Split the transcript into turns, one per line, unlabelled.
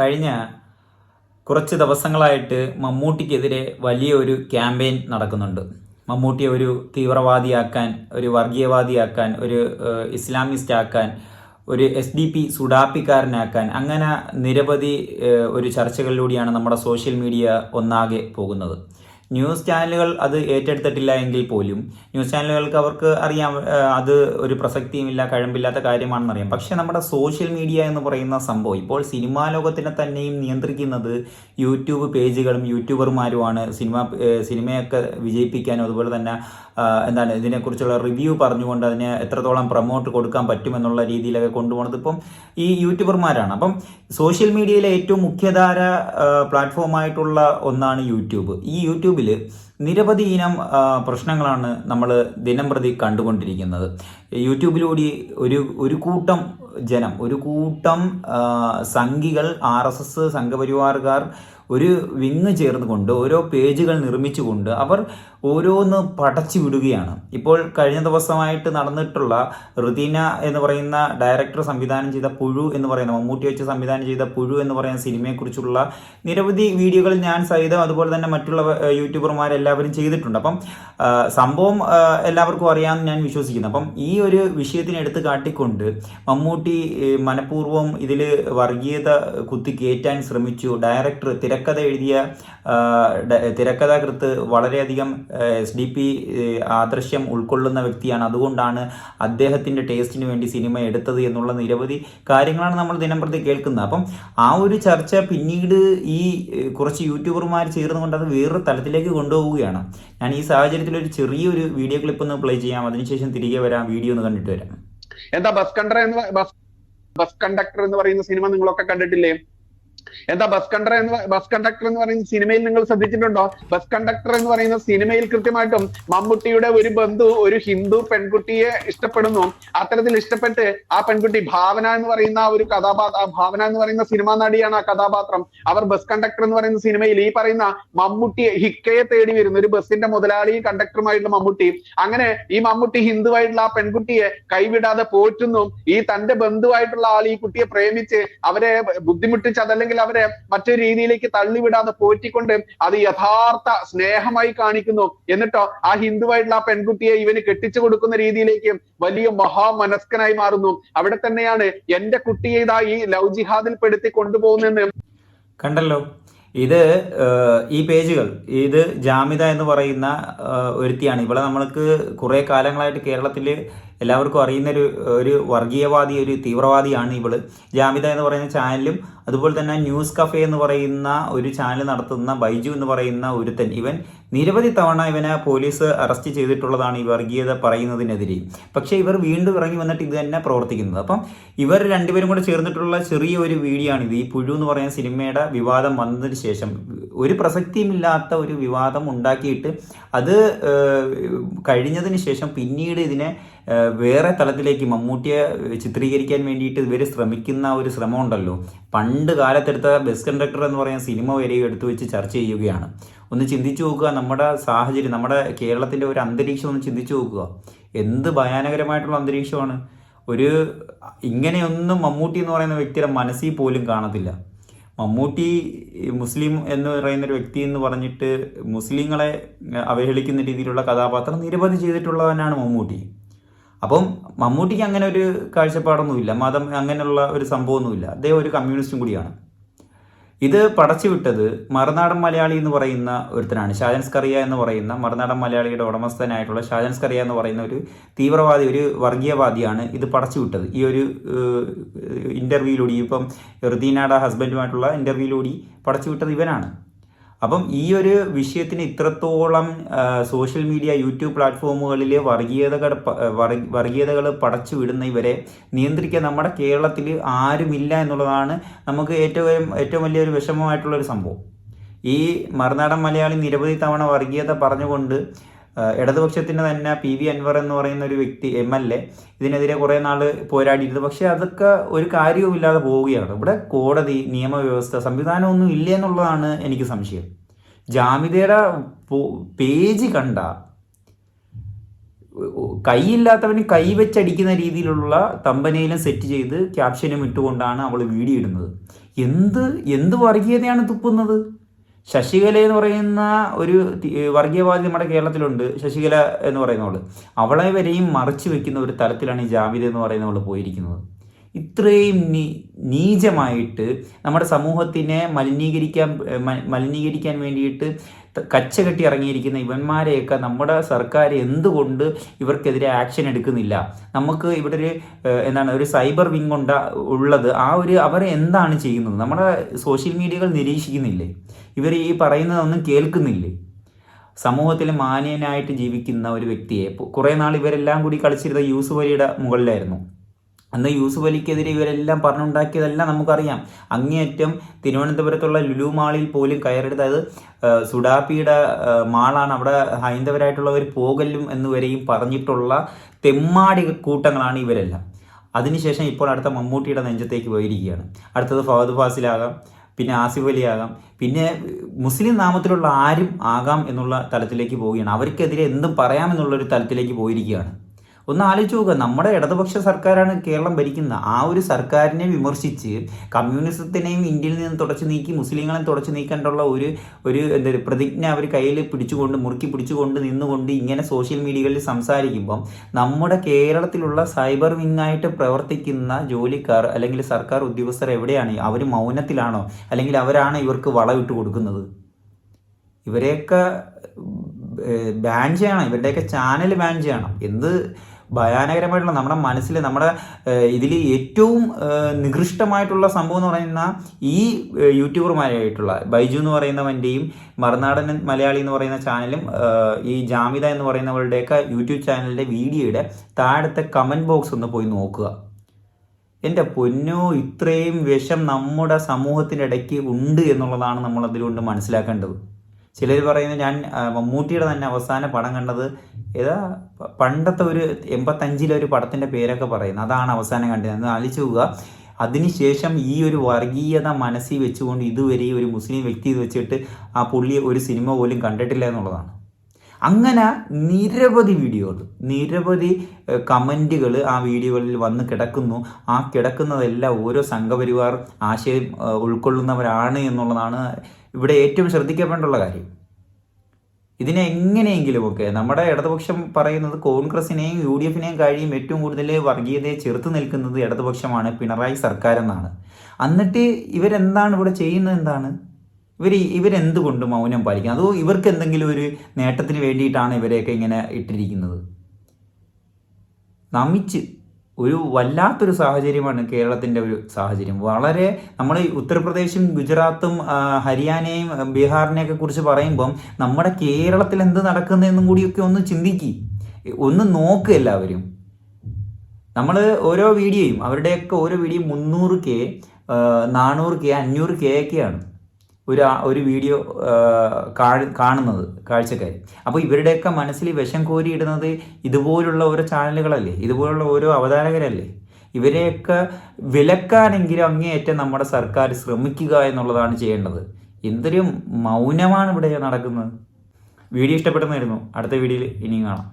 കഴിഞ്ഞ കുറച്ച് ദിവസങ്ങളായിട്ട് മമ്മൂട്ടിക്കെതിരെ വലിയൊരു ക്യാമ്പയിൻ നടക്കുന്നുണ്ട്. മമ്മൂട്ടിയെ ഒരു തീവ്രവാദിയാക്കാൻ ഒരു വർഗീയവാദിയാക്കാൻ ഒരു ഇസ്ലാമിസ്റ്റ് ആക്കാൻ ഒരു എസ് ഡി പി സുഡാപ്പിക്കാരനാക്കാൻ അങ്ങനെ നിരവധി ഒരു ചർച്ചകളിലൂടെയാണ് നമ്മുടെ സോഷ്യൽ മീഡിയ ഒന്നാകെ പോകുന്നത്. ന്യൂസ് ചാനലുകൾ അത് ഏറ്റെടുത്തിട്ടില്ല എങ്കിൽ പോലും ന്യൂസ് ചാനലുകൾക്ക് അവർക്ക് അറിയാം അത് ഒരു പ്രസക്തിയുമില്ല കഴമ്പില്ലാത്ത കാര്യമാണെന്ന് അറിയാം. പക്ഷേ നമ്മുടെ സോഷ്യൽ മീഡിയ എന്ന് പറയുന്ന സംഭവം ഇപ്പോൾ സിനിമാ ലോകത്തിനെ തന്നെയും നിയന്ത്രിക്കുന്നത് യൂട്യൂബ് പേജുകളും യൂട്യൂബർമാരുമാണ്. സിനിമ സിനിമയൊക്കെ വിജയിപ്പിക്കാനും അതുപോലെ തന്നെ എന്താണ് ഇതിനെക്കുറിച്ചുള്ള റിവ്യൂ പറഞ്ഞുകൊണ്ട് അതിനെ എത്രത്തോളം പ്രൊമോട്ട് കൊടുക്കാൻ പറ്റുമെന്നുള്ള രീതിയിലൊക്കെ കൊണ്ടുപോകുന്നത് ഇപ്പം ഈ യൂട്യൂബർമാരാണ്. അപ്പം സോഷ്യൽ മീഡിയയിലെ ഏറ്റവും മുഖ്യധാര പ്ലാറ്റ്ഫോമായിട്ടുള്ള ഒന്നാണ് യൂട്യൂബ്. ഈ യൂട്യൂബിൽ നിരവധി ഇനം പ്രശ്നങ്ങളാണ് നമ്മൾ ദിനം പ്രതി കണ്ടുകൊണ്ടിരിക്കുന്നത്. യൂട്യൂബിലൂടെ ഒരു ഒരു കൂട്ടം ജനം ഒരു കൂട്ടം സംഘികൾ ആർ എസ് എസ് സംഘപരിവാറുകാർ ഒരു വിങ് ചേർന്നുകൊണ്ട് ഓരോ പേജുകൾ നിർമ്മിച്ചുകൊണ്ട് അവർ ഓരോന്ന് പടച്ചു വിടുകയാണ്. ഇപ്പോൾ കഴിഞ്ഞ ദിവസമായിട്ട് നടന്നിട്ടുള്ള ഋതീന എന്ന് പറയുന്ന ഡയറക്ടർ സംവിധാനം ചെയ്ത പുഴു എന്ന് പറയുന്ന മമ്മൂട്ടി വെച്ച് സംവിധാനം ചെയ്ത പുഴു എന്ന് പറയുന്ന സിനിമയെക്കുറിച്ചുള്ള നിരവധി വീഡിയോകൾ ഞാൻ സഹിതം അതുപോലെ തന്നെ മറ്റുള്ള യൂട്യൂബർമാർ എല്ലാവരും ചെയ്തിട്ടുണ്ട്. അപ്പം സംഭവം എല്ലാവർക്കും അറിയാമെന്ന് ഞാൻ വിശ്വസിക്കുന്നു. അപ്പം ഈ ഒരു വിഷയത്തിനെ എടുത്ത് കാട്ടിക്കൊണ്ട് മമ്മൂട്ടി മനഃപൂർവം ഇതിൽ വർഗീയത കുത്തി കയറ്റാൻ ശ്രമിച്ചു. ഡയറക്ടർ തിരക്കഥ എഴുതിയ തിരക്കഥാകൃത്ത് വളരെയധികം എസ് ഡി പി ആദൃശ്യം ഉൾക്കൊള്ളുന്ന വ്യക്തിയാണ്. അതുകൊണ്ടാണ് അദ്ദേഹത്തിന്റെ ടേസ്റ്റിന് വേണ്ടി സിനിമ എടുത്തത് എന്നുള്ള നിരവധി കാര്യങ്ങളാണ് നമ്മൾ ദിനംപ്രതി കേൾക്കുന്നത്. അപ്പം ആ ഒരു ചർച്ച പിന്നീട് ഈ കുറച്ച് യൂട്യൂബർമാർ ചേർന്നുകൊണ്ട് അത് വേറൊരു തലത്തിലേക്ക് കൊണ്ടുപോവുകയാണ്. ഞാൻ ഈ സാഹചര്യത്തിൽ ഒരു ചെറിയൊരു വീഡിയോ ക്ലിപ്പ് ഒന്ന് പ്ലേ ചെയ്യാം. അതിനുശേഷം തിരികെ വരാം. വീഡിയോ ഒന്ന് കണ്ടിട്ട് വരാം.
എന്താ ബസ് കണ്ടർ എന്ന് ബസ് ബസ് കണ്ടക്ടർ എന്ന് പറയുന്ന സിനിമ നിങ്ങളൊക്കെ കണ്ടിട്ടില്ലേ? എന്താ ബസ് കണ്ടർ എന്ന് ബസ് കണ്ടക്ടർ എന്ന് പറയുന്ന സിനിമയിൽ നിങ്ങൾ ശ്രദ്ധിച്ചിട്ടുണ്ടോ? ബസ് കണ്ടക്ടർ എന്ന് പറയുന്ന സിനിമയിൽ കൃത്യമായിട്ടും മമ്മൂട്ടിയുടെ ഒരു ബന്ധു ഒരു ഹിന്ദു പെൺകുട്ടിയെ ഇഷ്ടപ്പെടുന്നു. അത്തരത്തിൽ ഇഷ്ടപ്പെട്ട് ആ പെൺകുട്ടി ഭാവന എന്ന് പറയുന്ന ഒരു കഥാപാത്ര ഭാവന എന്ന് പറയുന്ന സിനിമാ നടിയാണ് ആ കഥാപാത്രം. അവർ ബസ് കണ്ടക്ടർ എന്ന് പറയുന്ന സിനിമയിൽ ഈ പറയുന്ന മമ്മൂട്ടിയെ ഹിക്കയെ തേടി വരുന്ന ഒരു ബസിന്റെ മുതലാളി കണ്ടക്ടറുമായിട്ടുള്ള മമ്മൂട്ടി. അങ്ങനെ ഈ മമ്മൂട്ടി ഹിന്ദുവായിട്ടുള്ള ആ പെൺകുട്ടിയെ കൈവിടാതെ പോറ്റുന്നു. ഈ തന്റെ ബന്ധുവായിട്ടുള്ള ആൾ ഈ കുട്ടിയെ പ്രേമിച്ച് അവരെ ബുദ്ധിമുട്ടിച്ച് അതല്ലെങ്കിൽ അവരെ മറ്റൊരു രീതിയിലേക്ക് തള്ളിവിടാതെ പോറ്റിക്കൊണ്ട് അത് യഥാർത്ഥ സ്നേഹമായി കാണിക്കുന്നു. എന്നിട്ടോ ആ ഹിന്ദുവായിട്ടുള്ള ആ പെൺകുട്ടിയെ ഇവന് കെട്ടിച്ചു കൊടുക്കുന്ന രീതിയിലേക്ക് വലിയ മഹാമനസ്കനായി മാറുന്നു. അവിടെ തന്നെയാണ് എന്റെ കുട്ടിയെ ഇതാ ഈ ലവ് ജിഹാദിൽ പെടുത്തി കൊണ്ടുപോകുന്നെന്ന്
കണ്ടല്ലോ. ഇത് ഈ പേജുകൾ ഇത് ജാമിത എന്ന് പറയുന്ന ഒരുത്തിയാണ്. ഇവിടെ നമ്മൾക്ക് കുറേ കാലങ്ങളായിട്ട് കേരളത്തിൽ എല്ലാവർക്കും അറിയുന്ന ഒരു ഒരു വർഗീയവാദി ഒരു തീവ്രവാദിയാണ് ഇവൾ. ജാമിത എന്ന് പറയുന്ന ചാനലും അതുപോലെ തന്നെ ന്യൂസ് കഫേ എന്ന് പറയുന്ന ഒരു ചാനൽ നടത്തുന്ന ബൈജു എന്ന് പറയുന്ന ഒരുത്തൻ. ഇവൻ നിരവധി തവണ ഇവനെ പോലീസ് അറസ്റ്റ് ചെയ്തിട്ടുള്ളതാണ് ഈ വർഗീയത പറയുന്നതിനെതിരെ. പക്ഷേ ഇവർ വീണ്ടും ഇറങ്ങി വന്നിട്ട് ഇത് തന്നെ പ്രവർത്തിക്കുന്നത്. അപ്പം ഇവർ രണ്ടുപേരും കൂടെ ചേർന്നിട്ടുള്ള ചെറിയ ഒരു വീഡിയോ ആണിത്. ഈ പുഴു എന്ന് പറയുന്ന സിനിമയുടെ വിവാദം വന്നതിന് ശേഷം ഒരു പ്രസക്തിയുമില്ലാത്ത ഒരു വിവാദം ഉണ്ടാക്കിയിട്ട് അത് കഴിഞ്ഞതിന് ശേഷം പിന്നീട് ഇതിനെ വേറെ തലത്തിലേക്ക് മമ്മൂട്ടിയെ ചിത്രീകരിക്കാൻ വേണ്ടിയിട്ട് ഇവർ ശ്രമിക്കുന്ന ഒരു ശ്രമം ഉണ്ടല്ലോ പണ്ട് കാലത്തെടുത്ത ബസ് കണ്ടക്ടർ എന്ന് പറയുന്ന സിനിമ വരെയും എടുത്തു വെച്ച് ചർച്ച ചെയ്യുകയാണ്. ഒന്ന് ചിന്തിച്ചു നോക്കുക നമ്മുടെ സാഹചര്യം നമ്മുടെ കേരളത്തിന്റെ ഒരു അന്തരീക്ഷം ഒന്ന് ചിന്തിച്ചു നോക്കുക. എന്ത് ഭയാനകരമായിട്ടുള്ള അന്തരീക്ഷമാണ്. ഒരു ഇങ്ങനെയൊന്നും മമ്മൂട്ടി എന്ന് പറയുന്ന വ്യക്തിയുടെ മനസ്സിൽ പോലും കാണത്തില്ല. മമ്മൂട്ടി മുസ്ലിം എന്ന് പറയുന്ന ഒരു വ്യക്തി എന്ന് പറഞ്ഞിട്ട് മുസ്ലിങ്ങളെ അവഹേളിക്കുന്ന രീതിയിലുള്ള കഥാപാത്രം നിരവധി ചെയ്തിട്ടുള്ളവനാണ് മമ്മൂട്ടി. അപ്പം മമ്മൂട്ടിക്ക് അങ്ങനെ ഒരു കാഴ്ചപ്പാടൊന്നുമില്ല. മതം അങ്ങനെയുള്ള ഒരു സംഭവമൊന്നുമില്ല. അദ്ദേഹം ഒരു കമ്മ്യൂണിസ്റ്റും കൂടിയാണ്. ഇത് പടച്ചുവിട്ടത് മറുനാടൻ മലയാളി എന്ന് പറയുന്ന ഒരുത്തനാണ്. ഷാജൻ സ്കറിയ എന്ന് പറയുന്ന മറുനാടൻ മലയാളിയുടെ ഉടമസ്ഥനായിട്ടുള്ള ഷാജൻ സ്കറിയ എന്ന് പറയുന്ന ഒരു തീവ്രവാദി ഒരു വർഗീയവാദിയാണ് ഇത് പടച്ചുവിട്ടത് ഈ ഒരു ഇന്റർവ്യൂയിലൂടെ ഇപ്പം റുദീനയുടെ ഹസ്ബൻഡുമായിട്ടുള്ള ഇന്റർവ്യൂയിലൂടെ പടച്ചുവിട്ടത് ഇവനാണ്. അപ്പം ഈ ഒരു വിഷയത്തിന് ഇത്രത്തോളം സോഷ്യൽ മീഡിയ യൂട്യൂബ് പ്ലാറ്റ്ഫോമുകളിൽ വർഗീയതകൾ വർഗീയതകൾ പടച്ചു വിടുന്ന ഇവരെ നിയന്ത്രിക്കാൻ നമ്മുടെ കേരളത്തിൽ ആരുമില്ല എന്നുള്ളതാണ് നമുക്ക് ഏറ്റവും ഏറ്റവും വലിയൊരു വിഷമമായിട്ടുള്ളൊരു സംഭവം. ഈ മറുനാടൻ മലയാളി നിരവധി തവണ വർഗീയത പറഞ്ഞുകൊണ്ട് ആ, ഇടതുപക്ഷത്തിന് തന്നെ പി വി അൻവർ എന്ന് പറയുന്ന ഒരു വ്യക്തി എം എൽ എ ഇതിനെതിരെ കുറേ നാൾ പോരാടിയിരുന്നു. പക്ഷേ അതൊക്കെ ഒരു കാര്യവുമില്ലാതെ പോവുകയാണ്. ഇവിടെ കോടതി നിയമവ്യവസ്ഥ സംവിധാനമൊന്നും ഇല്ല എന്നുള്ളതാണ് എനിക്ക് സംശയം. ജാമിതയുടെ പേജ് കണ്ട കൈയില്ലാത്തവന് കൈവച്ചടിക്കുന്ന രീതിയിലുള്ള തമ്പനയിലും സെറ്റ് ചെയ്ത് ക്യാപ്ഷനും ഇട്ടുകൊണ്ടാണ് അവൾ വീഡിയോ ഇടുന്നത്. എന്ത് എന്ത് വർഗീയതയാണ് തുപ്പുന്നത്? ശശികല എന്ന് പറയുന്ന ഒരു വർഗീയവാദി നമ്മുടെ കേരളത്തിലുണ്ട്. ശശികല എന്ന് പറയുന്നവൾ അവളെ വരെയും മറച്ചു വെക്കുന്ന ഒരു തലത്തിലാണ് ഈ ജാമ്യത എന്ന് പറയുന്നവൾ പോയിരിക്കുന്നത്. ഇത്രയും നീചമായിട്ട് നമ്മുടെ സമൂഹത്തിനെ മലിനീകരിക്കാൻ മലിനീകരിക്കാൻ വേണ്ടിയിട്ട് കച്ചകെട്ടി കച്ച കെട്ടി ഇറങ്ങിയിരിക്കുന്ന ഇവന്മാരെയൊക്കെ നമ്മുടെ സർക്കാർ എന്തുകൊണ്ട് ഇവർക്കെതിരെ ആക്ഷൻ എടുക്കുന്നില്ല? നമുക്ക് ഇവിടെ ഒരു എന്താണ് ഒരു സൈബർ വിങ് ഉണ്ട ഉള്ളത്. ആ ഒരു അവർ എന്താണ് ചെയ്യുന്നത്? നമ്മുടെ സോഷ്യൽ മീഡിയകൾ നിരീക്ഷിക്കുന്നില്ലേ? ഇവർ ഈ പറയുന്നതൊന്നും കേൾക്കുന്നില്ലേ? സമൂഹത്തിൽ മാന്യനായിട്ട് ജീവിക്കുന്ന ഒരു വ്യക്തിയെ കുറേ നാൾ ഇവരെല്ലാം കൂടി കളിച്ചിരുന്ന യൂസ് മുകളിലായിരുന്നു. അന്ന് യൂസുഫ് അലിക്കെതിരെ ഇവരെല്ലാം പറഞ്ഞുണ്ടാക്കിയതെല്ലാം നമുക്കറിയാം. അങ്ങേയറ്റം തിരുവനന്തപുരത്തുള്ള ലുലു മാളിൽ പോലും കയറെടുത്ത് അത് സുഡാപ്പിയുടെ മാളാണ്. അവിടെ ഹൈന്ദവരായിട്ടുള്ളവർ പോകല്ലും എന്ന് വരെയും പറഞ്ഞിട്ടുള്ള തെമ്മാടി കൂട്ടങ്ങളാണ് ഇവരെല്ലാം. അതിനുശേഷം ഇപ്പോൾ അടുത്ത മമ്മൂട്ടിയുടെ നെഞ്ചത്തേക്ക് പോയിരിക്കുകയാണ്. അടുത്തത് ഫവദ് ഫാസിലാകാം പിന്നെ ആസിഫ് അലി ആകാം പിന്നെ മുസ്ലിം നാമത്തിലുള്ള ആരും ആകാം എന്നുള്ള തലത്തിലേക്ക് പോവുകയാണ്. അവർക്കെതിരെ എന്തും പറയാമെന്നുള്ളൊരു തലത്തിലേക്ക് പോയിരിക്കുകയാണ്. ഒന്ന് ആലോചിച്ച് നോക്കുക നമ്മുടെ ഇടതുപക്ഷ സർക്കാരാണ് കേരളം ഭരിക്കുന്നത്. ആ ഒരു സർക്കാരിനെ വിമർശിച്ച് കമ്മ്യൂണിസത്തിനെയും ഇന്ത്യയിൽ നിന്ന് തുടച്ചു നീക്കി മുസ്ലിങ്ങളെ തുടച്ചു നീക്കേണ്ടുള്ള ഒരു ഒരു എന്താ പ്രതിജ്ഞ അവർ കയ്യിൽ പിടിച്ചുകൊണ്ട് മുറുക്കി പിടിച്ചുകൊണ്ട് നിന്നുകൊണ്ട് ഇങ്ങനെ സോഷ്യൽ മീഡിയകളിൽ സംസാരിക്കുമ്പം നമ്മുടെ കേരളത്തിലുള്ള സൈബർ വിങ്ങായിട്ട് പ്രവർത്തിക്കുന്ന ജോലിക്കാർ അല്ലെങ്കിൽ സർക്കാർ ഉദ്യോഗസ്ഥർ എവിടെയാണ്? അവർ മൗനത്തിലാണോ? അല്ലെങ്കിൽ അവരാണ് ഇവർക്ക് വളവിട്ട് കൊടുക്കുന്നത്? ഇവരെയൊക്കെ ബാൻ ചെയ്യണം. ഇവരുടെയൊക്കെ ചാനൽ ബാൻ ചെയ്യണം. എന്ത് ഭയാനകരമായിട്ടുള്ള നമ്മുടെ മനസ്സിൽ നമ്മുടെ ഇതിൽ ഏറ്റവും നികൃഷ്ടമായിട്ടുള്ള സംഭവം എന്ന് പറയുന്ന ഈ യൂട്യൂബർമാരായിട്ടുള്ള ബൈജു എന്ന് പറയുന്നവന്റെയും മറുനാടൻ മലയാളി എന്ന് പറയുന്ന ചാനലും ഈ ജാമിത എന്ന് പറയുന്നവരുടെയൊക്കെ യൂട്യൂബ് ചാനലിന്റെ വീഡിയോയുടെ താഴത്തെ കമന്റ് ബോക്സ് ഒന്ന് പോയി നോക്കുക. എന്റെ പൊന്നോ ഇത്രയും വിഷം നമ്മുടെ സമൂഹത്തിന്റെ ഇടയ്ക്ക് ഉണ്ട് എന്നുള്ളതാണ് നമ്മൾ അതിലുകൊണ്ട് മനസ്സിലാക്കേണ്ടത്. ചിലർ പറയുന്നത് ഞാൻ മമ്മൂട്ടിയുടെ തന്നെ അവസാന പടം കണ്ടത് ഏതാ? പണ്ടത്തെ ഒരു എൺപത്തഞ്ചിലെ ഒരു പടത്തിന്റെ പേരൊക്കെ പറയുന്നത് അതാണ് അവസാനം കണ്ടത്. എന്ന് ആലോചിച്ച് പോവുക അതിനുശേഷം ഈ ഒരു വർഗീയത മനസ്സിൽ വെച്ചുകൊണ്ട് ഇതുവരെ ഒരു മുസ്ലിം വ്യക്തി വെച്ചിട്ട് ആ പുള്ളി ഒരു സിനിമ പോലും കണ്ടിട്ടില്ല എന്നുള്ളതാണ്. അങ്ങനെ നിരവധി വീഡിയോകൾ നിരവധി കമന്റുകൾ ആ വീഡിയോകളിൽ വന്ന് കിടക്കുന്നു. ആ കിടക്കുന്നതെല്ലാം ഓരോ സംഘപരിവാർ ആശയം ഉൾക്കൊള്ളുന്നവരാണ് എന്നുള്ളതാണ് ഇവിടെ ഏറ്റവും ശ്രദ്ധിക്കപ്പെട്ടുള്ള കാര്യം. ഇതിനെ എങ്ങനെയെങ്കിലുമൊക്കെ നമ്മുടെ ഇടതുപക്ഷം പറയുന്നത് കോൺഗ്രസിനെയും യു ഡി എഫിനെയും കഴിയും ഏറ്റവും കൂടുതൽ വർഗീയതയെ ചെറുത്ത് നിൽക്കുന്നത് ഇടതുപക്ഷമാണ് പിണറായി സർക്കാർ എന്നാണ് എന്നിട്ട് ഇവരെന്താണ് ഇവിടെ ചെയ്യുന്നത് എന്താണ്? ഇവർ ഇവരെന്തുകൊണ്ട് മൗനം പാലിക്കുന്നത്? അതോ ഇവർക്ക് എന്തെങ്കിലും ഒരു നേട്ടത്തിന് വേണ്ടിയിട്ടാണ് ഇവരെയൊക്കെ ഇങ്ങനെ ഇട്ടിരിക്കുന്നത്? നമിച്ച് ഒരു വല്ലാത്തൊരു സാഹചര്യമാണ് കേരളത്തിന്റെ ഒരു സാഹചര്യം. വളരെ നമ്മൾ ഉത്തർപ്രദേശും ഗുജറാത്തും ഹരിയാനയും ബീഹാറിനെയൊക്കെ കുറിച്ച് പറയുമ്പം നമ്മുടെ കേരളത്തിൽ എന്ത് നടക്കുന്നതെന്നും കൂടിയൊക്കെ ഒന്ന് ചിന്തിക്കി. ഒന്ന് നോക്കുക എല്ലാവരും. നമ്മൾ ഓരോ വീഡിയോയും അവരുടെയൊക്കെ ഓരോ വീഡിയോയും മുന്നൂറ് കെ നാനൂറ് കെ അഞ്ഞൂറ് കെ ഒക്കെയാണ് ഒരു ഒരു വീഡിയോ കാണ- കാണുന്നത് കാഴ്ചക്കാർ അപ്പോൾ ഇവരുടെയൊക്കെ മനസ്സിൽ വിഷം കോരിയിടുന്നത് ഇതുപോലുള്ള ഓരോ ചാനലുകളല്ലേ ഇതുപോലുള്ള ഓരോ അവതാരകരല്ലേ? ഇവരെയൊക്കെ വിലക്കാനെങ്കിലും അങ്ങേയറ്റം നമ്മുടെ സർക്കാർ ശ്രമിക്കുക എന്നുള്ളതാണ് ചെയ്യേണ്ടത്. എന്തൊരു മൗനമാണ് ഇവിടെ നടക്കുന്നത്. വീഡിയോ ഇഷ്ടപ്പെട്ടെന്നായിരുന്നു. അടുത്ത വീഡിയോയിൽ ഇനിയും കാണാം.